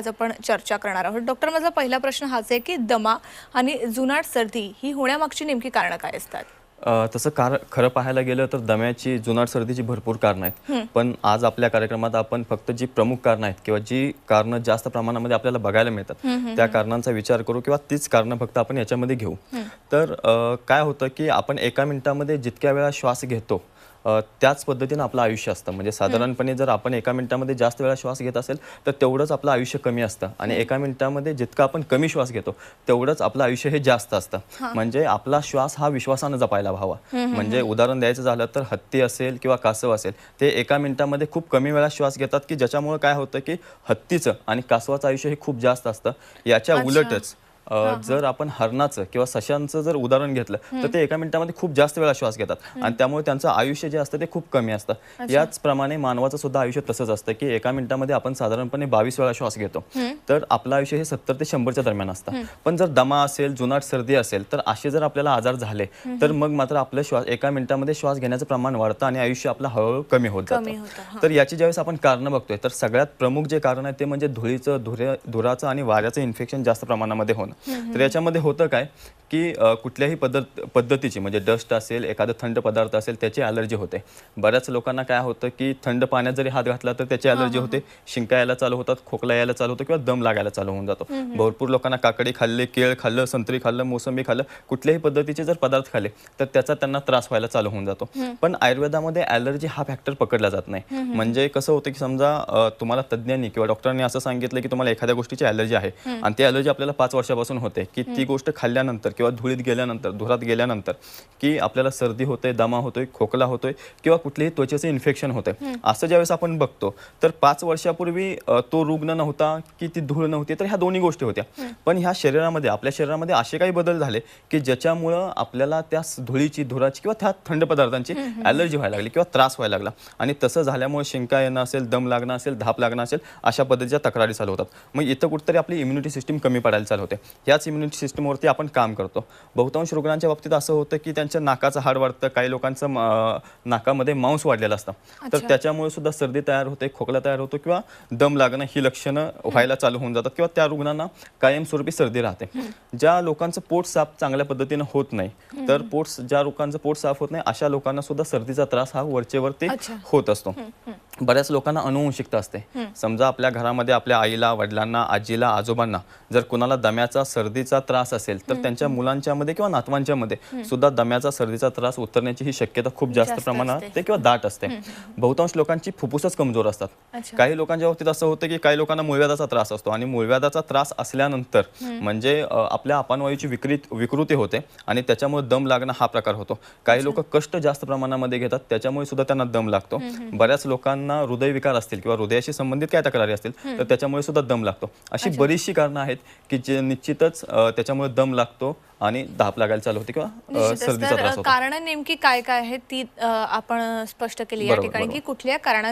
आज आपण चर्चा करणार आहोत. डॉक्टर माझा पहिला प्रश्न हाच आहे की दमा आणि जुनाट सर्दी ही होण्यामागची नेमकी कारणं काय असतात? तसं कार खरं पाहायला गेलं तर दम्याची जुनाट सर्दीची भरपूर कारणं आहेत. पण आज आपल्या कार्यक्रमात आपण फक्त जी प्रमुख कारणं आहेत किंवा जी कारणं जास्त प्रमाणामध्ये आपल्याला बघायला मिळतात त्या कारणांचा विचार करू किंवा तीच कारणं फक्त आपण याच्यामध्ये घेऊ. तर काय होतं की आपण एका मिनिटामध्ये जितक्या वेळा श्वास घेतो त्याच पद्धतीनं आपलं आयुष्य असतं. म्हणजे साधारणपणे जर आपण एका मिनिटामध्ये जास्त वेळा श्वास घेत असेल तर तेवढंच आपलं आयुष्य कमी असतं. आणि एका मिनिटामध्ये जितकं आपण कमी श्वास घेतो तेवढंच आपलं आयुष्य हे जास्त असतं. म्हणजे आपला श्वास हा विश्वासानं जपायला हवा. म्हणजे उदाहरण द्यायचं झालं तर हत्ती असेल किंवा कासव असेल ते एका मिनिटामध्ये खूप कमी वेळा श्वास घेतात की ज्याच्यामुळे काय होतं की हत्तीचं आणि कासवाचं आयुष्य हे खूप जास्त असतं. याच्या. उलटच जर आपण हरणाचं किंवा सशांचं जर उदाहरण घेतलं तर ते एका मिनिटामध्ये खूप जास्त वेळा श्वास घेतात. आणि त्यामुळे त्यांचं आयुष्य जे असतं ते खूप कमी असतं. याचप्रमाणे मानवाचं सुद्धा आयुष्य तसंच असतं की एका मिनिटामध्ये आपण साधारणपणे बावीस वेळा श्वास घेतो. तर आपलं आयुष्य हे सत्तर ते शंभरच्या दरम्यान असतं. पण जर दमा असेल जुनाट सर्दी असेल तर असे जर आपल्याला आजार झाले तर मग मात्र आपलं श्वास एका मिनिटामध्ये श्वास घेण्याचं प्रमाण वाढतं आणि आयुष्य आपलं हळूहळू कमी होत जातं. तर याची ज्यावेळेस आपण कारणं बघतोय तर सगळ्यात प्रमुख जे कारण आहे ते म्हणजे धुळीचं धुरे धुराचं आणि वाऱ्याचं इन्फेक्शन जास्त प्रमाणामध्ये होणं. तर याच्यामध्ये होतं काय की कुठल्याही पद्धत पद्धतीची म्हणजे डस्ट असेल एखादं थंड पदार्थ असेल त्याची ॲलर्जी होते. बऱ्याच लोकांना काय होतं की थंड पाण्यात जरी हात घातला तर त्याची ॲलर्जी होते. शिंका यायला चालू होतात खोकला यायला चालू होतं किंवा दम लागायला चालू होऊन जातो. भरपूर लोकांना काकडी खाल्ले केळ खाल्लं संत्री खाल्लं मोसंबी खाल्लं कुठल्याही पद्धतीचे जर पदार्थ खाल्ले तर त्याचा त्यांना त्रास व्हायला चालू होऊन जातो. पण आयुर्वेदामध्ये ॲलर्जी हा फॅक्टर पकडला जात नाही. म्हणजे कसं होतं की समजा तुम्हाला तज्ज्ञांनी किंवा डॉक्टरांनी असं सांगितलं की तुम्हाला एखाद्या गोष्टीची ॲलर्जी आहे. आणि ती ॲलर्जी आपल्याला पाच वर्षापासून होते की ती गोष्ट खाल्ल्यानंतर किंवा धुळीत गेल्यानंतर धुरात गेल्यानंतर की आपल्याला सर्दी होते दमा होतोय खोकला होतोय किंवा कुठलेही त्वचेचे इन्फेक्शन होते. असं ज्यावेळेस आपण बघतो तर पाच वर्षापूर्वी तो रुग्ण नव्हता की ती धूळ नव्हती. तर ह्या दोन्ही गोष्टी होत्या. पण ह्या शरीरामध्ये आपल्या शरीरामध्ये असे काही बदल झाले की ज्याच्यामुळं आपल्याला त्या धुळीची धुराची किंवा त्या थंड पदार्थांची ॲलर्जी व्हायला लागली किंवा त्रास व्हायला लागला. आणि तसं झाल्यामुळे शिंका येणं असेल दम लागणं असेल धाप लागणं असेल अशा पद्धतीच्या तक्रारी चालू होतात. मग इथं कुठेतरी आपली इम्युनिटी सिस्टीम कमी पडायला चालू होते. ह्याच इम्युनिटी सिस्टीमवरती आपण काम करतो. बहुतांश रुग्णांच्या बाबतीत असं होतं की त्यांच्या नाकाचं हाड वाढतं काही लोकांचं नाकामध्ये मांस वाढलेलं असतं. तर. त्याच्यामुळे सुद्धा सर्दी तयार होते खोकला तयार होतो किंवा दम लागणं ही लक्षणं व्हायला चालू होऊन जातात किंवा त्या रुग्णांना कायमस्वरूपी सर्दी राहते. ज्या लोकांचं पोट साफ चांगल्या पद्धतीनं होत नाही तर पोट ज्या लोकांचं पोट साफ होत नाही अशा लोकांना सुद्धा सर्दीचा त्रास हा वरचेवरती. होत असतो. बऱ्याच लोकांना अनुवंशिकता असते. समजा आपल्या घरामध्ये आपल्या आईला वडिलांना आजीला आजोबांना जर कुणाला दम्याचा सर्दीचा त्रास असेल तर त्यांच्या मुलांच्या मध्ये किंवा नातवांच्या मध्ये सुद्धा दम्याचा सर्दीचा त्रास उतरण्याची ही शक्यता खूप जास्त प्रमाणात असते. ते किंवा दाट असते. बहुतांश लोकांची फुफ्फुसच कमजोर असतात. काही लोकांच्या बाबतीत असं होतं की काही लोकांना मूळव्याधाचा त्रास असतो आणि मूळव्याधाचा त्रास असल्यानंतर म्हणजे आपल्या अपानवायूची विकृत विकृती होते आणि त्याच्यामुळे दम लागणं हा प्रकार होतो. काही लोक कष्ट जास्त प्रमाणामध्ये घेतात त्याच्यामुळे सुद्धा त्यांना दम लागतो. बऱ्याच लोकांना हृदयविकार असतील किंवा हृदयाशी संबंधित काय तक्रारी असतील तर त्याच्यामुळे सुद्धा दम लागतो. अशी बरीचशी कारणं आहेत की जे निश्चितच त्याच्यामुळे दम लागतो आणि धाप लागायला चालू होते किंवा सर्दीचा त्रास कारण नेमकी काय काय आहेत ती आपण स्पष्ट केली या ठिकाणी की. कुठल्या कारणा